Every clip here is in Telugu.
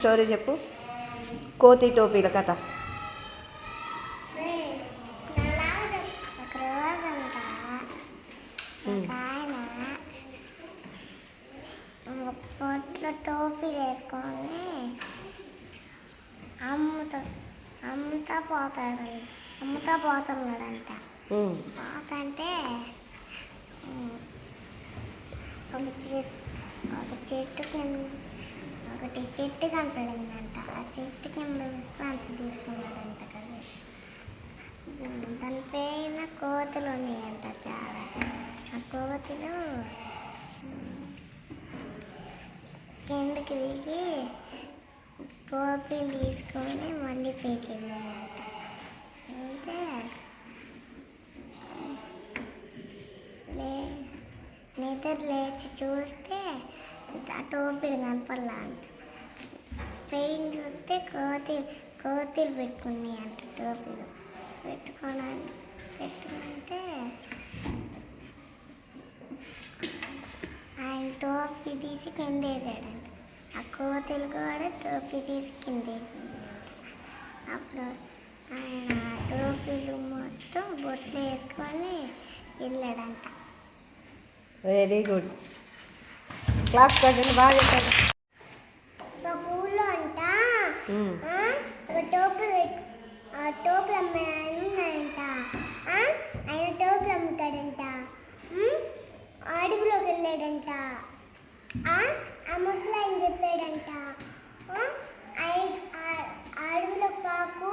స్టోరీ చెప్పు. కోతి టోపీల కథ. పొట్లో టోపీ వేసుకొని అమ్ముతా అమ్ముతా పోతాడు అమ్ముతా పోతున్నాడంట పోతంటే ఒక చెట్టు ఒక చెట్టు కింద ఒకటి చెట్టు కనపడిందంట. ఆ చెట్టు కింద విశ్రాంతి తీసుకున్నాడంట కదా దాని పైన కోతులు ఉన్నాయంట చాలా. ఆ కోతులు కిందకి దిగి టోపీలు తీసుకొని మళ్ళీ పీకిందంట అయితే లే నిద్ర లేచి చూస్తే ఆ టోపీలు కనపడలా అంట. పెయిన్ చూస్తే కోతి కోతిలు పెట్టుకున్నాయి అంట టోపీలు. పెట్టుకోవడానికి పెట్టుకుంటే ఆయన టోపీ తీసి కింద వేసాడంట ఆ కోతులు కూడా టోపీ తీసి కింద వేసింది అప్పుడు ఆయన టోపీలు మొత్తం బొట్లు వేసుకొని వెళ్ళాడంట. Very good. క్లాస్ కట్టండి బాగా చెప్పారు ఒక ఊళ్ళో అంట. ఉమ్, ఆ, ఒక టోపీ పెట్టు- ఆ టోపీ ఆయన ఉన్నాడంట అమ్ముతాడంట. అడవిలోకి వెళ్ళాడంట ఆ, ఆ ముసలాయన చెప్పాడంట ఆ, ఆయ- ఆ- ఆ అడవిలో పాకు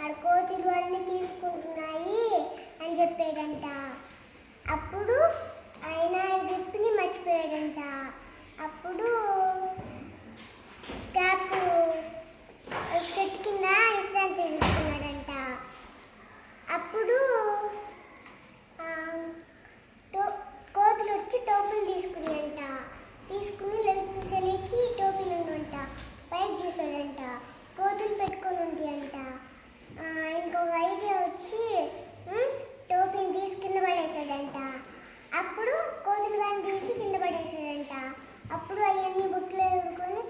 ఆడ కోతులు అన్నీ తీసుకుంటున్నాయి అని చెప్పాడంట అప్పుడు ఆయన చెప్పింది మర్చిపోయాడంట అప్పుడు క్యాప్ ఒక చెట్టు కింద విశ్రాంతి తీసుకున్నాడంట అప్పుడు ఆ, టో- కోతులు వచ్చి టోపీలు తీసుకున్నాయంట తీసుకుని లేచి చూసేలేకి టోపీలు ఉండంట పైకి చూసాడంట కోతులు పెట్టుకొని ఉంది అంట ఇంకొక ఐడియా వచ్చి ఉమ్, టోపీని తీసి కింద పడేసాడంట అప్పుడు కోతులు కానీ తీసి కింద పడేసాడంట అప్పుడు అవన్నీ బుట్లు వేసుకొని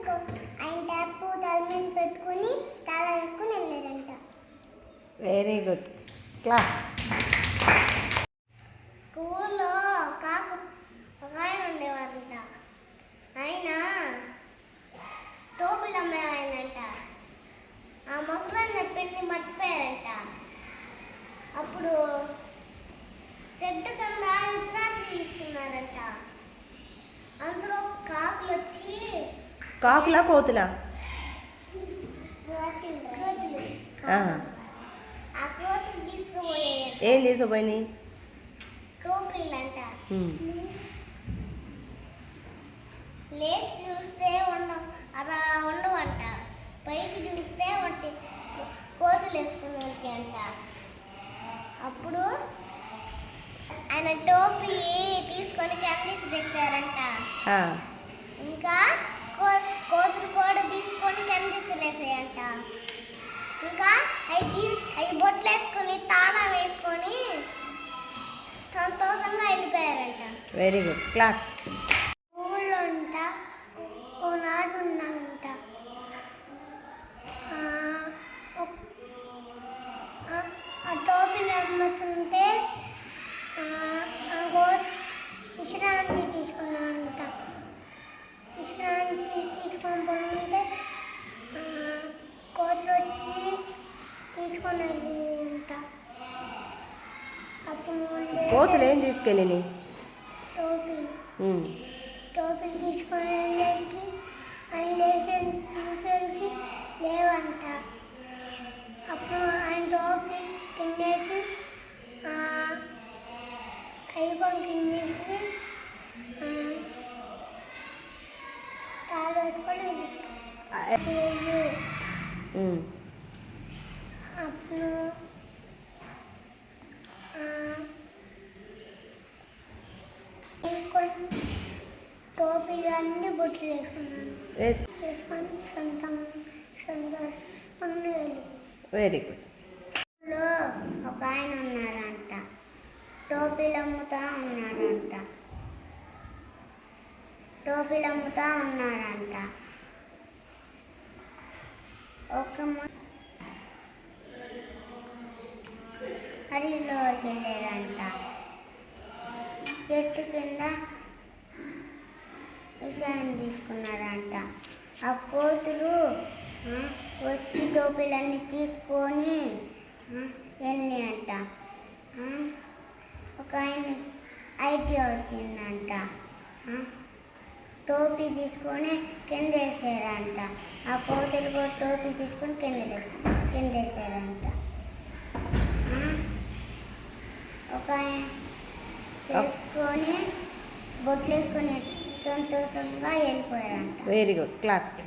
ఆయన ట్యాప్ తల మీద పెట్టుకొని తాళం వేసుకొని వెళ్ళాడంట వెరీ గుడ్ క్లాస్ స్కూల్లో కాకు ఒక ఆయన ఉండేవారంట. ఆయన టోపీలు అమ్మే ఆయనంట ఆ ముసలాన్ని చెప్పింది మర్చిపోయారంట. అప్పుడు చెట్టు కింద విశ్రాంతి తీసుకున్నారంట. అందులో కాకులు వచ్చి కాకులా కోతులా? కోతులు కోతులు ఆ. ఆ కోతులు తీసుకుపోయాయంట ఏం ఉమ్, లేచి చూస్తే ఉండవంట. పైకి చూస్తే కో- కోతులు వేసుకుని అంట అప్పుడు ఆయన టోపీ తీసుకొని క్యాండీస్ తెచ్చారంట. వెరీ గుడ్ అమ్ముతుంటే గో- విశ్రాంతి విశ్రాంతి తీసుకొని పోతుంటే కోతులు వచ్చి తీసుకొని అప్పుడు కోతులు ఏం తీసుకెళ్ళినాయి? టోపీలు ఉమ్, టోపీలు తీసుకొని వెళ్ళేకి ఆయన లేచి చూసేకి లేవంట. అప్పుడు ఆయన టోపీ తినేసి అయిపోయి కిందేసి తాళం వేసుకొని ఆ, వెళ్ళిపోయాడు. ఉమ్, అప్పుడు ఆ, ఇంకొన్ని టోపీలు అన్నీ బొట్లు వేసుకున్నాను. వేస్ వేసుకొని సొంతం వెరీ గుడ్. లో ఒక ఆయన ఉన్నారంట. టోపీలు అమ్ముతా ఉన్నారంట. టోపీలు అమ్ముతా ఉన్నారంట. ఒక అడవిలోకి వెళ్ళారంట. చెట్టు కింద విషయాన్ని తీసుకున్నారంట. ఆ కోతులు వచ్చి టోపీలన్నీ తీసుకొని ఆ, వెళ్ళాయంట ఆ, ఒక ఆయన ఐడియా వచ్చిందంట. టోపీ తీసుకొని కింద వేసారంట ఆ కోతులు కూడా టోపీ తీసుకొని కింద కింద వేసారంట ఒక ఆయన వేసుకొని బొట్లు వేసుకొని సంతోషంగా వెళ్ళిపోయారంట వెరీ గుడ్ క్లాప్స్